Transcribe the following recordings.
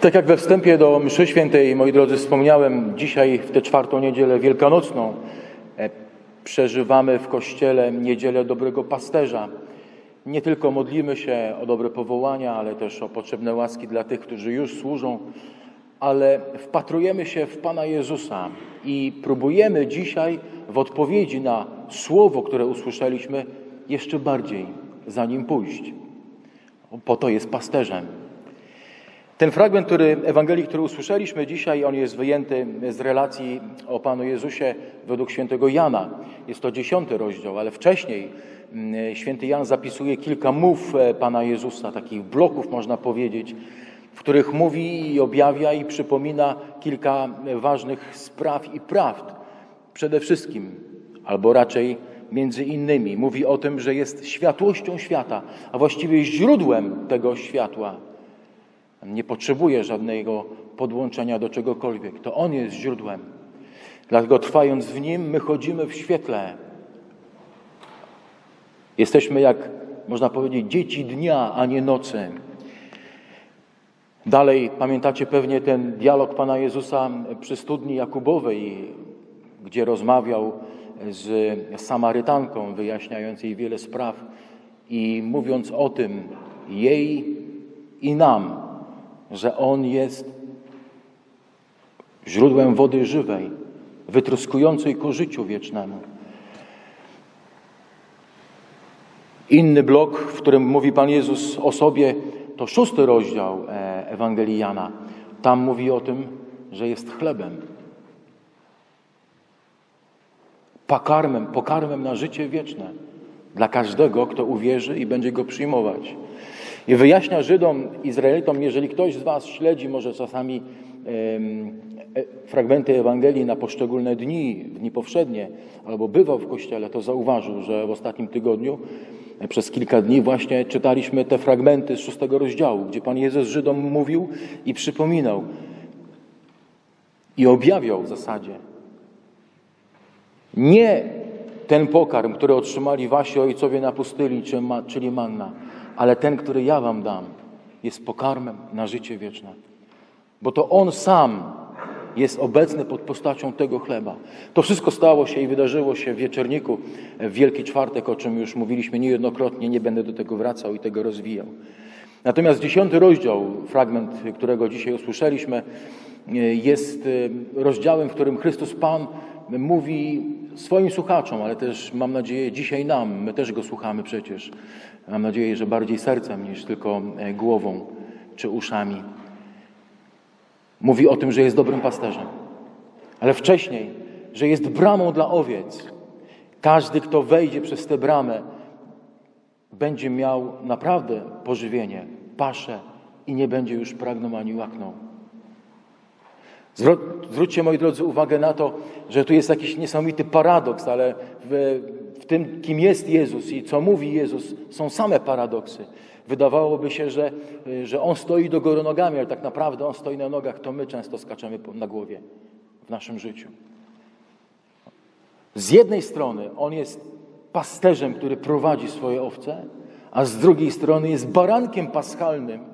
Tak jak we wstępie do mszy świętej, moi drodzy, wspomniałem, dzisiaj w tę czwartą niedzielę wielkanocną e, przeżywamy w Kościele niedzielę dobrego pasterza. Nie tylko modlimy się o dobre powołania, ale też o potrzebne łaski dla tych, którzy już służą, ale wpatrujemy się w Pana Jezusa i próbujemy dzisiaj w odpowiedzi na słowo, które usłyszeliśmy, jeszcze bardziej za nim pójść. Po to jest pasterzem. Ten fragment który, Ewangelii, który usłyszeliśmy dzisiaj, on jest wyjęty z relacji o Panu Jezusie według świętego Jana. Jest to dziesiąty rozdział, ale wcześniej mm, święty Jan zapisuje kilka mów e, Pana Jezusa, takich bloków można powiedzieć, w których mówi i objawia i przypomina kilka ważnych spraw i prawd. Przede wszystkim, albo raczej między innymi, mówi o tym, że jest światłością świata, a właściwie źródłem tego światła. Nie potrzebuje żadnego podłączenia do czegokolwiek. To On jest źródłem. Dlatego trwając w Nim, my chodzimy w świetle. Jesteśmy jak, można powiedzieć, dzieci dnia, a nie nocy. Dalej pamiętacie pewnie ten dialog Pana Jezusa przy studni Jakubowej, gdzie rozmawiał z Samarytanką, wyjaśniając jej wiele spraw i mówiąc o tym jej i nam, że On jest źródłem wody żywej, wytruskującej ku życiu wiecznemu. Inny blok, w którym mówi Pan Jezus o sobie, to szósty rozdział e, Ewangelii Jana. Tam mówi o tym, że jest chlebem. Pokarmem, pokarmem na życie wieczne dla każdego, kto uwierzy i będzie go przyjmować. I wyjaśnia Żydom, Izraelitom, jeżeli ktoś z Was śledzi może czasami e, fragmenty Ewangelii na poszczególne dni, dni powszednie, albo bywał w kościele, to zauważył, że w ostatnim tygodniu e, przez kilka dni właśnie czytaliśmy te fragmenty z szóstego rozdziału, gdzie Pan Jezus Żydom mówił i przypominał i objawiał w zasadzie. Nie ten pokarm, który otrzymali wasi ojcowie na pustyni, czyli manna, ale ten, który ja wam dam, jest pokarmem na życie wieczne. Bo to On sam jest obecny pod postacią tego chleba. To wszystko stało się i wydarzyło się w wieczorniku w Wielki Czwartek, o czym już mówiliśmy niejednokrotnie, nie będę do tego wracał i tego rozwijał. Natomiast dziesiąty rozdział, fragment, którego dzisiaj usłyszeliśmy, jest rozdziałem, w którym Chrystus Pan mówi swoim słuchaczom, ale też mam nadzieję dzisiaj nam, my też go słuchamy przecież. Mam nadzieję, że bardziej sercem niż tylko e, głową czy uszami. Mówi o tym, że jest dobrym pasterzem, ale wcześniej, że jest bramą dla owiec. Każdy, kto wejdzie przez tę bramę, będzie miał naprawdę pożywienie, paszę i nie będzie już pragnął ani łaknął. Zwróćcie, moi drodzy, uwagę na to, że tu jest jakiś niesamowity paradoks, ale w, w tym, kim jest Jezus i co mówi Jezus, są same paradoksy. Wydawałoby się, że, że On stoi do góry nogami, ale tak naprawdę On stoi na nogach, to my często skaczemy na głowie w naszym życiu. Z jednej strony On jest pasterzem, który prowadzi swoje owce, a z drugiej strony jest barankiem paschalnym,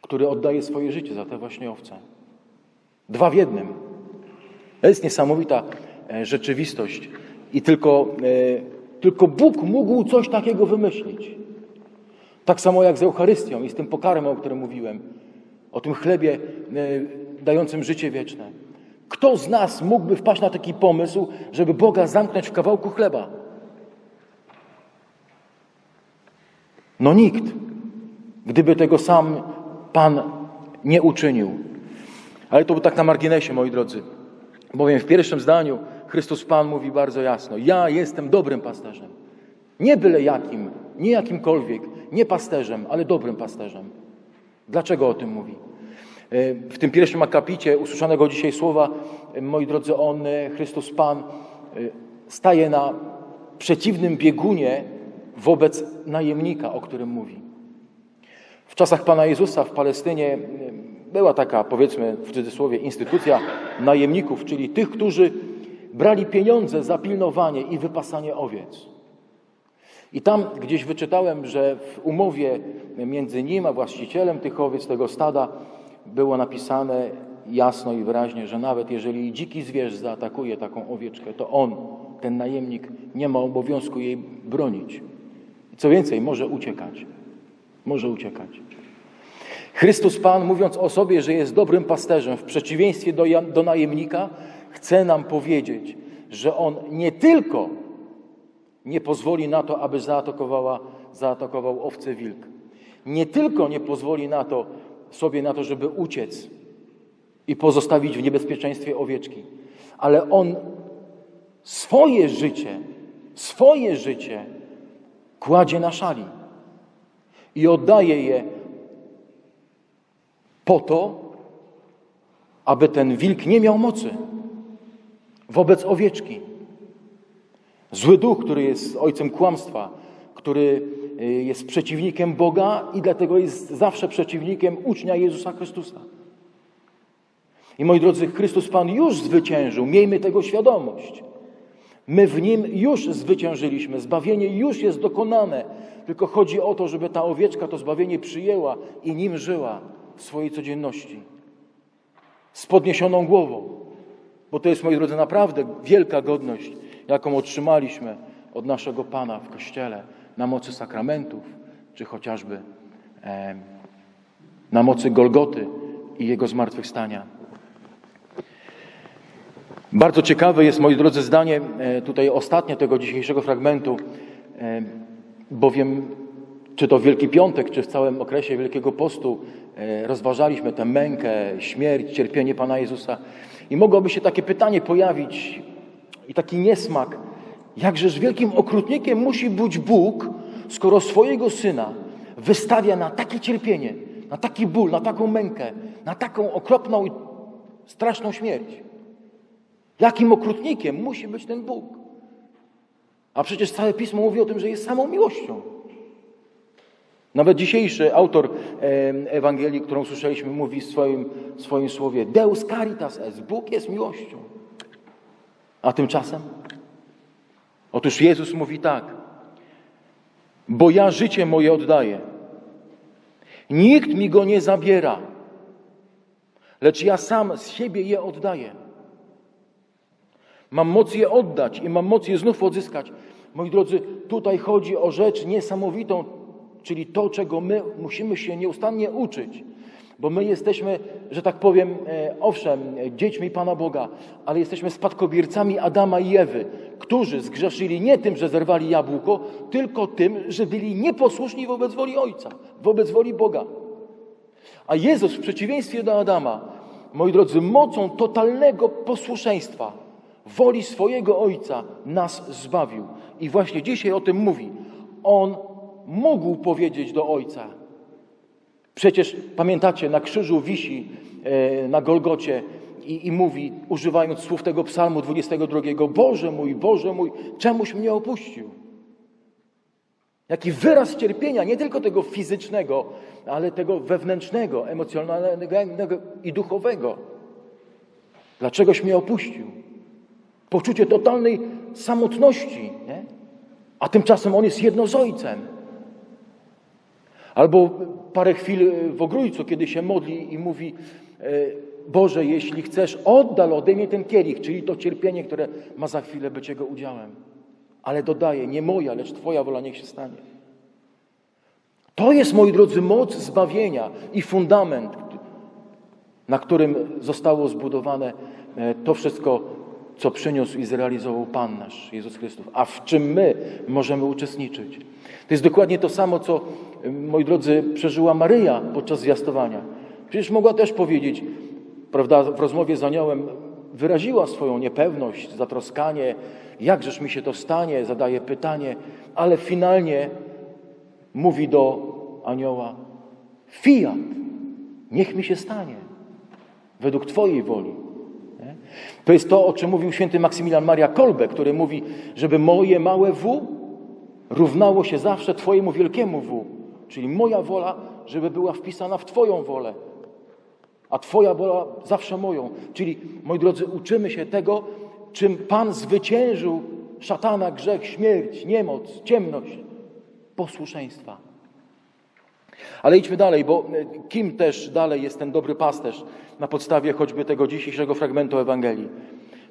który oddaje swoje życie za te właśnie owce. Dwa w jednym. To jest niesamowita e, rzeczywistość. I tylko, e, tylko Bóg mógł coś takiego wymyślić. Tak samo jak z Eucharystią i z tym pokarmem, o którym mówiłem. O tym chlebie e, dającym życie wieczne. Kto z nas mógłby wpaść na taki pomysł, żeby Boga zamknąć w kawałku chleba? No nikt. Gdyby tego sam Pan nie uczynił. Ale to tak na marginesie, moi drodzy. Bowiem w pierwszym zdaniu Chrystus Pan mówi bardzo jasno: Ja jestem dobrym pasterzem. Nie byle jakim, nie jakimkolwiek, nie pasterzem, ale dobrym pasterzem. Dlaczego o tym mówi? E, w tym pierwszym akapicie usłyszanego dzisiaj słowa, e, moi drodzy, on, e, Chrystus Pan, staje na przeciwnym biegunie wobec najemnika, o którym mówi. W czasach Pana Jezusa w Palestynie była taka, powiedzmy w cudzysłowie, instytucja najemników, czyli tych, którzy brali pieniądze za pilnowanie i wypasanie owiec. I tam gdzieś wyczytałem, że w umowie między nim a właścicielem tych owiec, tego stada, było napisane jasno i wyraźnie, że nawet jeżeli dziki zwierz zaatakuje taką owieczkę, to on, ten najemnik, nie ma obowiązku jej bronić. Co więcej, może uciekać. Może uciekać. Chrystus Pan, mówiąc o sobie, że jest dobrym pasterzem, w przeciwieństwie do, do najemnika, chce nam powiedzieć, że On nie tylko nie pozwoli na to, aby zaatakowała, zaatakował owce wilk, nie tylko nie pozwoli na to, sobie na to, żeby uciec i pozostawić w niebezpieczeństwie owieczki, ale On swoje życie, swoje życie kładzie na szali i oddaje je po to, aby ten wilk nie miał mocy wobec owieczki. Zły duch, który jest ojcem kłamstwa, który y, jest przeciwnikiem Boga i dlatego jest zawsze przeciwnikiem ucznia Jezusa Chrystusa. I moi drodzy, Chrystus Pan już zwyciężył, miejmy tego świadomość. My w Nim już zwyciężyliśmy, zbawienie już jest dokonane, tylko chodzi o to, żeby ta owieczka to zbawienie przyjęła i nim żyła w swojej codzienności. Z podniesioną głową, bo to jest, moi drodzy, naprawdę wielka godność, jaką otrzymaliśmy od naszego Pana w Kościele na mocy sakramentów, czy chociażby em, na mocy Golgoty i Jego zmartwychwstania. Bardzo ciekawe jest, moi drodzy, zdanie e, tutaj ostatnie tego dzisiejszego fragmentu, e, bowiem czy to w Wielki Piątek, czy w całym okresie Wielkiego Postu e, rozważaliśmy tę mękę, śmierć, cierpienie Pana Jezusa. I mogłoby się takie pytanie pojawić i taki niesmak, jakżeż wielkim okrutnikiem musi być Bóg, skoro swojego Syna wystawia na takie cierpienie, na taki ból, na taką mękę, na taką okropną i straszną śmierć. Jakim okrutnikiem musi być ten Bóg? A przecież całe Pismo mówi o tym, że jest samą miłością. Nawet dzisiejszy autor Ewangelii, którą słyszeliśmy, mówi w swoim, swoim słowie Deus caritas est, Bóg jest miłością. A tymczasem? Otóż Jezus mówi tak, bo ja życie moje oddaję. Nikt mi go nie zabiera, lecz ja sam z siebie je oddaję. Mam moc je oddać i mam moc je znów odzyskać. Moi drodzy, tutaj chodzi o rzecz niesamowitą, czyli to, czego my musimy się nieustannie uczyć. Bo my jesteśmy, że tak powiem, e, owszem, dziećmi Pana Boga, ale jesteśmy spadkobiercami Adama i Ewy, którzy zgrzeszyli nie tym, że zerwali jabłko, tylko tym, że byli nieposłuszni wobec woli Ojca, wobec woli Boga. A Jezus w przeciwieństwie do Adama, moi drodzy, mocą totalnego posłuszeństwa woli swojego Ojca nas zbawił. I właśnie dzisiaj o tym mówi. On mógł powiedzieć do Ojca. Przecież pamiętacie, na krzyżu wisi e, na Golgocie i, i mówi, używając słów tego psalmu 22, Boże mój, Boże mój, czemuś mnie opuścił. Jaki wyraz cierpienia, nie tylko tego fizycznego, ale tego wewnętrznego, emocjonalnego i duchowego. Dlaczegoś mnie opuścił? Poczucie totalnej samotności, nie? a tymczasem on jest jedno z ojcem. Albo parę chwil w ogrójcu, kiedy się modli i mówi: e, Boże, jeśli chcesz, oddal ode mnie ten kielich, czyli to cierpienie, które ma za chwilę być jego udziałem. Ale dodaje: Nie moja, lecz Twoja wola niech się stanie. To jest, moi drodzy, moc zbawienia i fundament, na którym zostało zbudowane e, to wszystko, co przyniósł i zrealizował Pan nasz, Jezus Chrystus, a w czym my możemy uczestniczyć. To jest dokładnie to samo, co, e, moi drodzy, przeżyła Maryja podczas zwiastowania. Przecież mogła też powiedzieć, prawda, w rozmowie z aniołem wyraziła swoją niepewność, zatroskanie, jakżeż mi się to stanie, zadaje pytanie, ale finalnie mówi do anioła, fiat, niech mi się stanie, według Twojej woli. To jest to, o czym mówił święty Maksymilian Maria Kolbe, który mówi, żeby moje małe W równało się zawsze Twojemu wielkiemu W, czyli moja wola, żeby była wpisana w Twoją wolę, a Twoja wola zawsze moją. Czyli, moi drodzy, uczymy się tego, czym Pan zwyciężył szatana, grzech, śmierć, niemoc, ciemność. posłuszeństwa. Ale idźmy dalej, bo e, kim też dalej jest ten dobry pasterz na podstawie choćby tego dzisiejszego fragmentu Ewangelii?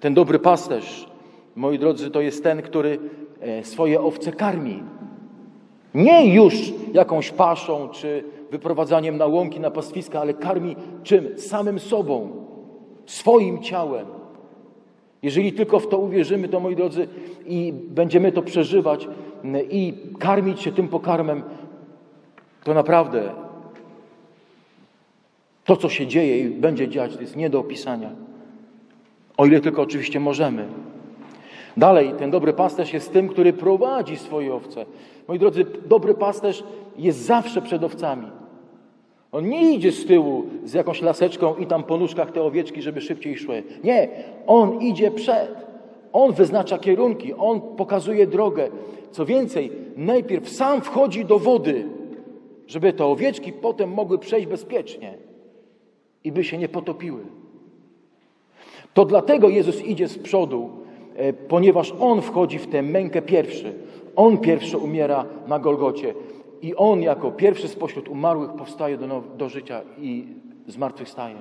Ten dobry pasterz, moi drodzy, to jest ten, który e, swoje owce karmi. Nie już jakąś paszą czy wyprowadzaniem na łąki, na pastwiska, ale karmi czym? Samym sobą, swoim ciałem. Jeżeli tylko w to uwierzymy, to moi drodzy, i będziemy to przeżywać m, i karmić się tym pokarmem, to naprawdę to, co się dzieje i będzie dziać, to jest nie do opisania. O ile tylko oczywiście możemy. Dalej, ten dobry pasterz jest tym, który prowadzi swoje owce. Moi drodzy, dobry pasterz jest zawsze przed owcami. On nie idzie z tyłu z jakąś laseczką i tam po nóżkach te owieczki, żeby szybciej szły. Nie, on idzie przed. On wyznacza kierunki, on pokazuje drogę. Co więcej, najpierw sam wchodzi do wody, żeby te owieczki potem mogły przejść bezpiecznie i by się nie potopiły. To dlatego Jezus idzie z przodu, ponieważ On wchodzi w tę mękę pierwszy. On pierwszy umiera na Golgocie i On jako pierwszy spośród umarłych powstaje do, do życia i zmartwychwstaje.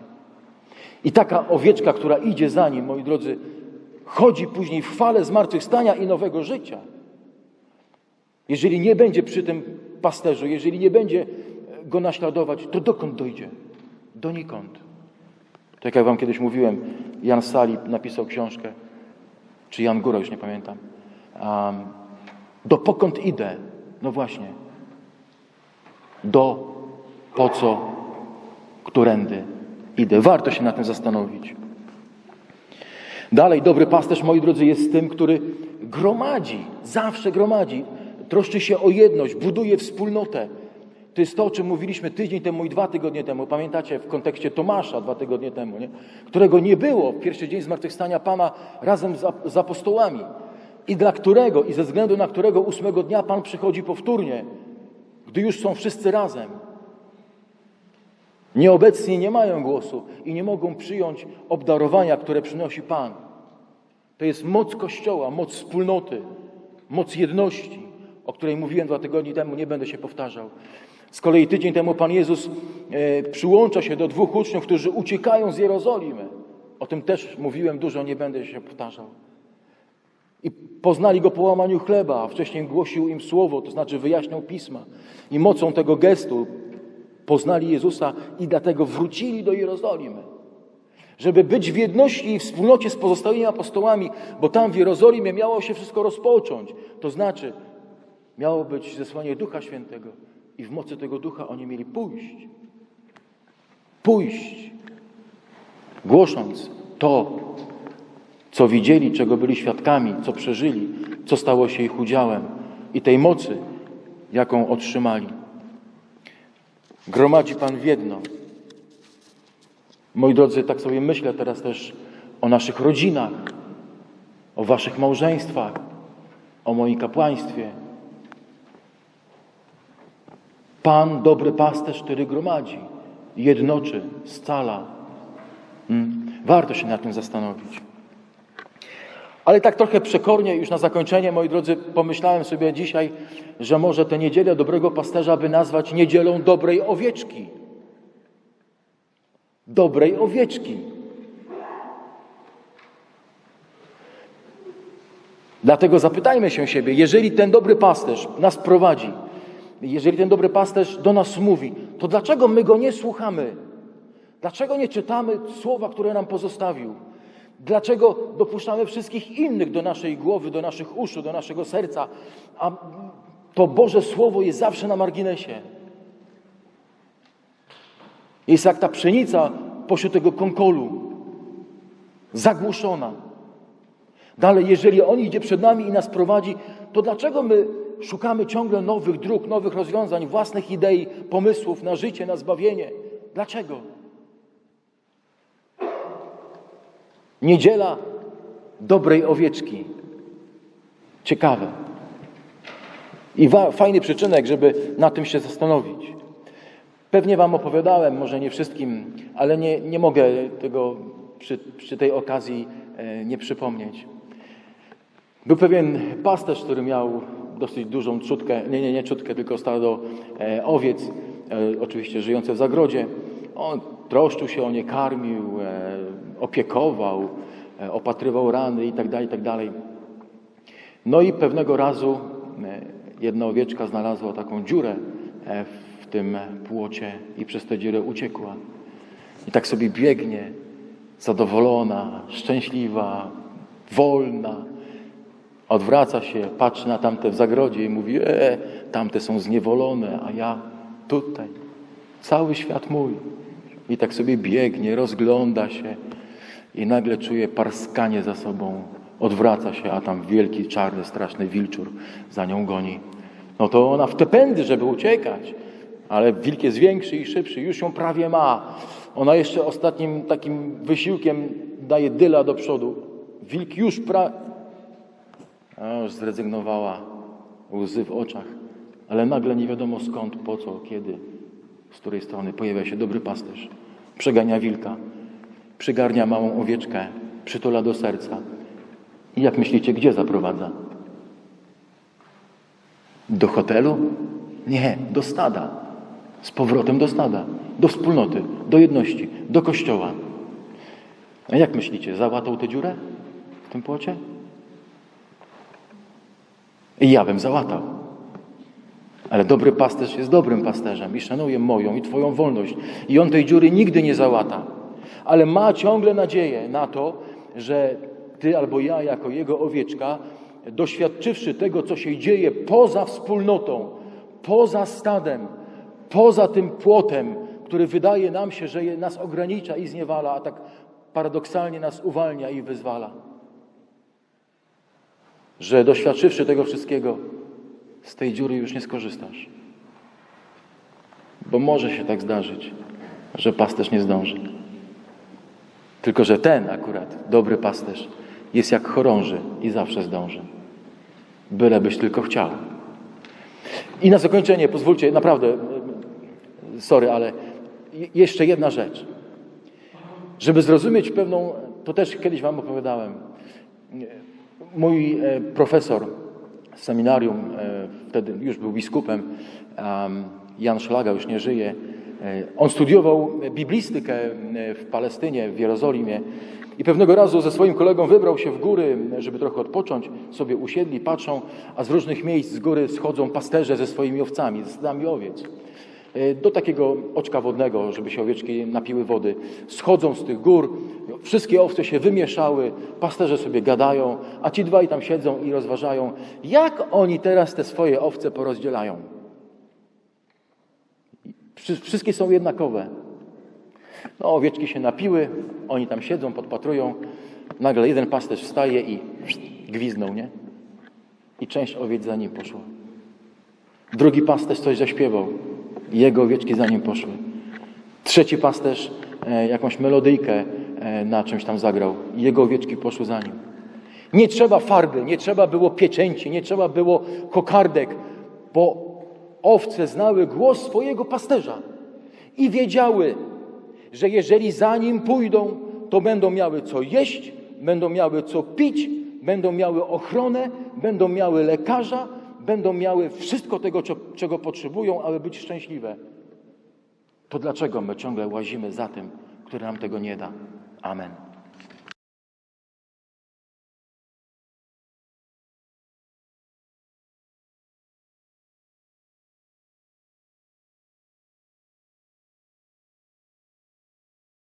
I taka owieczka, która idzie za Nim, moi drodzy, chodzi później w chwale zmartwychwstania i nowego życia. Jeżeli nie będzie przy tym pasterzu, jeżeli nie będzie go naśladować, to dokąd dojdzie? Donikąd. Tak jak wam kiedyś mówiłem, Jan Sali napisał książkę, czy Jan Góra, już nie pamiętam. Um, do pokąd idę? No właśnie. Do po co, którędy idę. Warto się na tym zastanowić. Dalej, dobry pasterz, moi drodzy, jest tym, który gromadzi, zawsze gromadzi, troszczy się o jedność, buduje wspólnotę. To jest to, o czym mówiliśmy tydzień temu i dwa tygodnie temu. Pamiętacie w kontekście Tomasza dwa tygodnie temu, nie? którego nie było w pierwszy dzień zmartwychwstania Pana razem z, z apostołami. I dla którego, i ze względu na którego ósmego dnia Pan przychodzi powtórnie, gdy już są wszyscy razem. Nieobecni nie mają głosu i nie mogą przyjąć obdarowania, które przynosi Pan. To jest moc Kościoła, moc wspólnoty, moc jedności, o której mówiłem dwa tygodnie temu, nie będę się powtarzał. Z kolei tydzień temu Pan Jezus e, przyłącza się do dwóch uczniów, którzy uciekają z Jerozolimy. O tym też mówiłem dużo, nie będę się powtarzał. I poznali go po łamaniu chleba, a wcześniej głosił im słowo, to znaczy wyjaśniał pisma. I mocą tego gestu poznali Jezusa i dlatego wrócili do Jerozolimy. Żeby być w jedności i wspólnocie z pozostałymi apostołami, bo tam w Jerozolimie miało się wszystko rozpocząć. To znaczy, miało być zesłanie Ducha Świętego i w mocy tego Ducha oni mieli pójść. Pójść, głosząc to, co widzieli, czego byli świadkami, co przeżyli, co stało się ich udziałem i tej mocy, jaką otrzymali. Gromadzi Pan w jedno. Moi drodzy, tak sobie myślę teraz też o naszych rodzinach, o Waszych małżeństwach, o moim kapłaństwie. Pan, dobry pasterz, który gromadzi, jednoczy, scala. Mm. Warto się nad tym zastanowić. Ale tak trochę przekornie, już na zakończenie, moi drodzy, pomyślałem sobie dzisiaj, że może tę niedzielę dobrego pasterza by nazwać niedzielą dobrej owieczki. Dobrej owieczki. Dlatego zapytajmy się siebie, jeżeli ten dobry pasterz nas prowadzi, jeżeli ten dobry pasterz do nas mówi, to dlaczego my go nie słuchamy? Dlaczego nie czytamy słowa, które nam pozostawił? Dlaczego dopuszczamy wszystkich innych do naszej głowy, do naszych uszu, do naszego serca, a to Boże Słowo jest zawsze na marginesie? Jest jak ta pszenica pośród tego konkolu, zagłuszona. Dalej, jeżeli On idzie przed nami i nas prowadzi, to dlaczego my szukamy ciągle nowych dróg, nowych rozwiązań, własnych idei, pomysłów na życie, na zbawienie? Dlaczego? Niedziela dobrej owieczki. Ciekawe. I fajny przyczynek, żeby na tym się zastanowić. Pewnie Wam opowiadałem, może nie wszystkim, ale nie, nie mogę tego przy, przy tej okazji e, nie przypomnieć. Był pewien pasterz, który miał dosyć dużą trzutkę, nie, nie, nie trzutkę, tylko stado e, owiec, e, oczywiście żyjące w zagrodzie. On troszczył się o nie, karmił, e, opiekował, e, opatrywał rany i tak dalej, i tak. No i pewnego razu e, jedna owieczka znalazła taką dziurę e, w tym płocie i przez tę dziurę uciekła. I tak sobie biegnie, zadowolona, szczęśliwa, wolna. Odwraca się, patrzy na tamte w zagrodzie i mówi: E, tamte są zniewolone, a ja tutaj. Cały świat mój. I tak sobie biegnie, rozgląda się i nagle czuje parskanie za sobą. Odwraca się, a tam wielki, czarny, straszny wilczur za nią goni. No to ona w te pędy, żeby uciekać. Ale wilk jest większy i szybszy, już ją prawie ma. Ona jeszcze ostatnim takim wysiłkiem daje dyla do przodu. Wilk już pra... A już zrezygnowała, łzy w oczach. Ale nagle nie wiadomo skąd, po co, kiedy, z której strony pojawia się dobry pasterz. Przegania wilka, przygarnia małą owieczkę, przytula do serca. I jak myślicie, gdzie zaprowadza? Do hotelu? Nie, do stada. Z powrotem do stada, do wspólnoty, do jedności, do kościoła. A jak myślicie, załatał tę dziurę w tym płocie? I ja bym załatał. Ale dobry pasterz jest dobrym pasterzem i szanuje moją i Twoją wolność. I on tej dziury nigdy nie załata. Ale ma ciągle nadzieję na to, że Ty albo ja, jako Jego owieczka, doświadczywszy tego, co się dzieje poza wspólnotą, poza stadem, poza tym płotem, który wydaje nam się, że nas ogranicza i zniewala, a tak paradoksalnie nas uwalnia i wyzwala. Że doświadczywszy tego wszystkiego, z tej dziury już nie skorzystasz. Bo może się tak zdarzyć, że pasterz nie zdąży. Tylko, że ten akurat, dobry pasterz, jest jak chorąży i zawsze zdąży. Bylebyś tylko chciał. I na zakończenie pozwólcie, naprawdę, sorry, ale je- jeszcze jedna rzecz. Żeby zrozumieć pewną, to też kiedyś Wam opowiadałem. Mój e, profesor z seminarium, e, wtedy już był biskupem, em, Jan Szlaga już nie żyje. E, On studiował biblistykę w Palestynie, w Jerozolimie i pewnego razu ze swoim kolegą wybrał się w góry, żeby trochę odpocząć. Sobie usiedli, patrzą, a z różnych miejsc z góry schodzą pasterze ze swoimi owcami, ze stadami owiec. Do takiego oczka wodnego, żeby się owieczki napiły wody. Schodzą z tych gór, wszystkie owce się wymieszały, pasterze sobie gadają, a ci dwaj tam siedzą i rozważają, jak oni teraz te swoje owce porozdzielają. Wszy- Wszystkie są jednakowe. No, owieczki się napiły, oni tam siedzą, podpatrują. Nagle jeden pasterz wstaje i gwiznął, nie? I część owiec za nim poszła. Drugi pasterz coś zaśpiewał. Jego owieczki za nim poszły. Trzeci pasterz e, jakąś melodyjkę na czymś tam zagrał. Jego owieczki poszły za nim. Nie trzeba farby, nie trzeba było pieczęci, nie trzeba było kokardek, bo owce znały głos swojego pasterza i wiedziały, że jeżeli za nim pójdą, to będą miały co jeść, będą miały co pić, będą miały ochronę, będą miały lekarza, będą miały wszystko tego, czego potrzebują, aby być szczęśliwe. To dlaczego my ciągle łazimy za tym, który nam tego nie da? Amen.